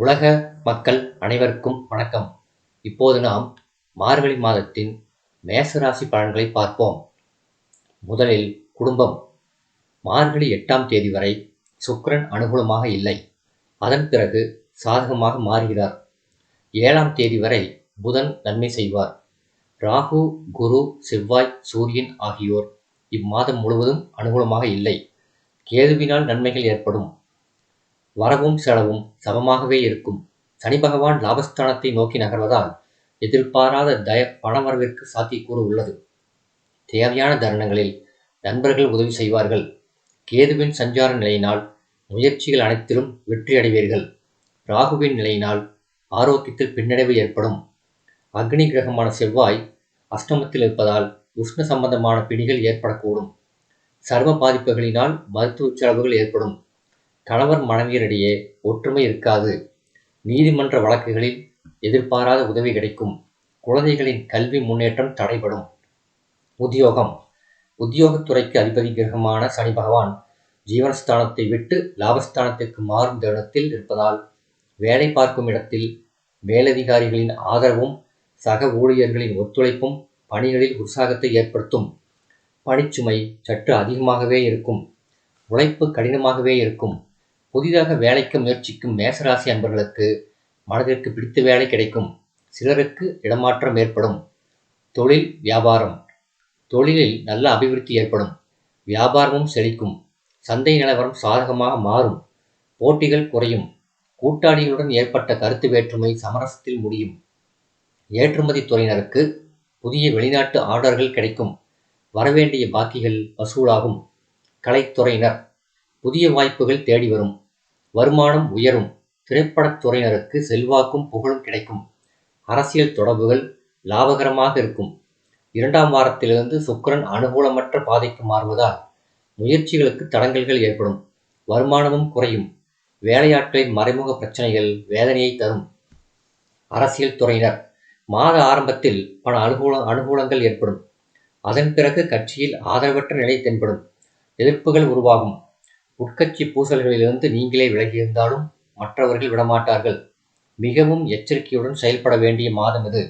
உலக மக்கள் அனைவருக்கும் வணக்கம். இப்போது நாம் மார்கழி மாதத்தின் மேசராசி பலன்களை பார்ப்போம். முதலில் குடும்பம். மார்கழி எட்டாம் தேதி வரை சுக்கரன் அனுகூலமாக இல்லை. அதன் பிறகு சாதகமாக மாறுகிறார். ஏழாம் தேதி வரை புதன் நன்மை செய்வார். ராகு குரு செவ்வாய் சூரியன் ஆகியோர் இம்மாதம் முழுவதும் அனுகூலமாக இல்லை. கேதுவினால் நன்மைகள் ஏற்படும். வரவும் செலவும் சமமாகவே இருக்கும். சனி பகவான் லாபஸ்தானத்தை நோக்கி நகர்வதால் எதிர்பாராத தய பணவரவிற்கு சாத்தியக்கூறு உள்ளது. தேவையான தருணங்களில் நண்பர்கள் உதவி செய்வார்கள். கேதுவின் சஞ்சார நிலையினால் முயற்சிகள் அனைத்திலும் வெற்றி அடைவீர்கள். ராகுவின் நிலையினால் ஆரோக்கியத்தில் பின்னடைவு ஏற்படும். அக்னி கிரகமான செவ்வாய் அஷ்டமத்தில் இருப்பதால் உஷ்ண சம்பந்தமான பிணிகள் ஏற்படக்கூடும். சர்ம பாதிப்புகளினால் மருத்துவ செலவுகள் ஏற்படும். கணவர் மனைவியரிடையே ஒற்றுமை இருக்காது. நீதிமன்ற வழக்குகளில் எதிர்பாராத உதவி கிடைக்கும். குழந்தைகளின் கல்வி முன்னேற்றம் தடைபடும். உத்தியோகம். உத்தியோகத்துறைக்கு அதிபதி கிரகமான சனி பகவான் ஜீவனஸ்தானத்தை விட்டு லாபஸ்தானத்திற்கு மாறும் தருணத்தில் இருப்பதால் வேலை பார்க்கும் இடத்தில் மேலதிகாரிகளின் ஆதரவும் சக ஊழியர்களின் ஒத்துழைப்பும் பணிகளில் உற்சாகத்தை ஏற்படுத்தும். பணிச்சுமை சற்று அதிகமாகவே இருக்கும். உழைப்பு கடினமாகவே இருக்கும். புதிதாக வேலைக்கு முயற்சிக்கும் மேசராசி அன்பர்களுக்கு மனதிற்கு பிடித்த வேலை கிடைக்கும். சிலருக்கு இடமாற்றம் ஏற்படும். தொழில் வியாபாரம். தொழிலில் நல்ல அபிவிருத்தி ஏற்படும். வியாபாரமும் செழிக்கும். சந்தை நிலவரம் சாதகமாக மாறும். போட்டிகள் குறையும். கூட்டாளிகளுடன் ஏற்பட்ட கருத்து வேற்றுமை சமரசத்தில் முடியும். ஏற்றுமதி துறையினருக்கு புதிய வெளிநாட்டு ஆர்டர்கள் கிடைக்கும். வரவேண்டிய பாக்கிகள் வசூலாகும். கலைத்துறையினர் புதிய வாய்ப்புகள் தேடி வரும். வருமானம் உயரும். திரைப்படத்துறையினருக்கு செல்வாக்கும் புகழும் கிடைக்கும். அரசியல் தொடர்புகள் லாபகரமாக இருக்கும். இரண்டாம் வாரத்திலிருந்து சுக்கரன் அனுகூலமற்ற பாதைக்கு மாறுவதால் முயற்சிகளுக்கு தடங்கல்கள் ஏற்படும். வருமானமும் குறையும். வேலையாட்களின் மறைமுக பிரச்சனைகள் வேதனையை தரும். அரசியல் துறையினர் மாத ஆரம்பத்தில் பல அனுகூல அனுகூலங்கள் ஏற்படும். அதன் பிறகு கட்சியில் ஆதரவற்ற நிலை தென்படும். எதிர்ப்புகள் உருவாகும். உட்கட்சி பூசல்களிலிருந்து நீங்களே விலகியிருந்தாலும் மற்றவர்கள் விடமாட்டார்கள். மிகவும் எச்சரிக்கையுடன் செயல்பட வேண்டிய மாதம் இது.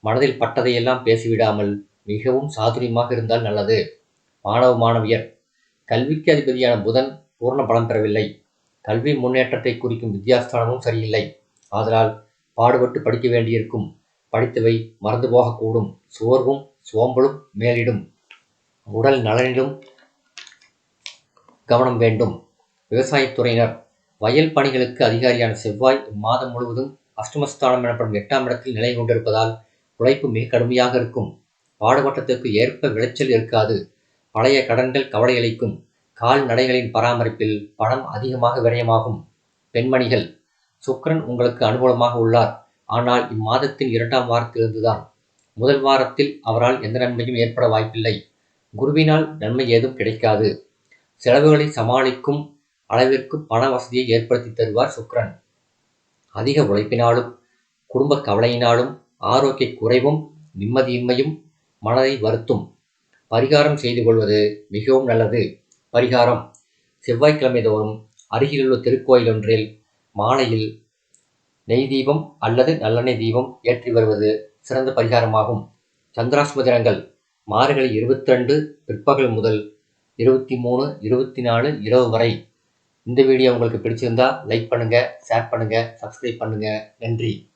மனதில் பட்டதையெல்லாம் பேசிவிடாமல் மிகவும் சாதுரியமாக இருந்தால் நல்லது. மாணவ மாணவியர் கல்விக்கு அதிபதியான புதன் பூர்ண பலம் பெறவில்லை. கல்வி முன்னேற்றத்தை குறிக்கும் வித்யாஸ்தானமும் சரியில்லை. ஆதலால் பாடுபட்டு படிக்க வேண்டியிருக்கும். படித்தவை மறந்து போகக்கூடும். சோர்வும் சோம்பலும் மேலிடும். உடல் நலனிலும் கவனம் வேண்டும். விவசாயத்துறையினர் வயல் பணிகளுக்கு அதிகாரியான செவ்வாய் இம்மாதம் முழுவதும் அஷ்டமஸ்தானம் எனப்படும் எட்டாம் இடத்தில் நிலை கொண்டிருப்பதால் உழைப்பு மிக கடுமையாக இருக்கும். பாடுபட்டத்திற்கு ஏற்ப விளைச்சல் இருக்காது. பழைய கடன்கள் கவலையளிக்கும் கால்நடைகளின் பராமரிப்பில் பணம் அதிகமாக விரயமாகும். பெண்மணிகள் சுக்கரன் உங்களுக்கு அனுகூலமாக உள்ளார். ஆனால் இம்மாதத்தின் இரண்டாம் வாரத்திலிருந்துதான். முதல் வாரத்தில் அவரால் எந்த நன்மையும் ஏற்பட வாய்ப்பில்லை. குருவினால் நன்மை ஏதும் கிடைக்காது. செலவுகளை சமாளிக்கும் அளவிற்கு பண வசதியை ஏற்படுத்தி தருவார் சுக்ரன் அதிக உழைப்பினாலும் குடும்ப கவலையினாலும் ஆரோக்கிய குறைவும் நிம்மதியின்மையும் மனதை வருத்தும். பரிகாரம் செய்து கொள்வது மிகவும் நல்லது. பரிகாரம். செவ்வாய்க்கிழமை தோறும் அருகிலுள்ள திருக்கோயில் ஒன்றில் மாலையில் நெய் தீபம் அல்லது நல்லெண்ணெய் தீபம் ஏற்றி வருவது சிறந்த பரிகாரமாகும். சந்திராஷ்ம தினங்கள் மார்கழி இருபத்தி ரெண்டு பிற்பகல் முதல் இருபத்தி மூணு இருபத்தி நாலு இரவு வரை. இந்த வீடியோ உங்களுக்கு பிடிச்சிருந்தா லைக் பண்ணுங்கள் ஷேர் பண்ணுங்கள் சப்ஸ்கிரைப் பண்ணுங்கள் நன்றி.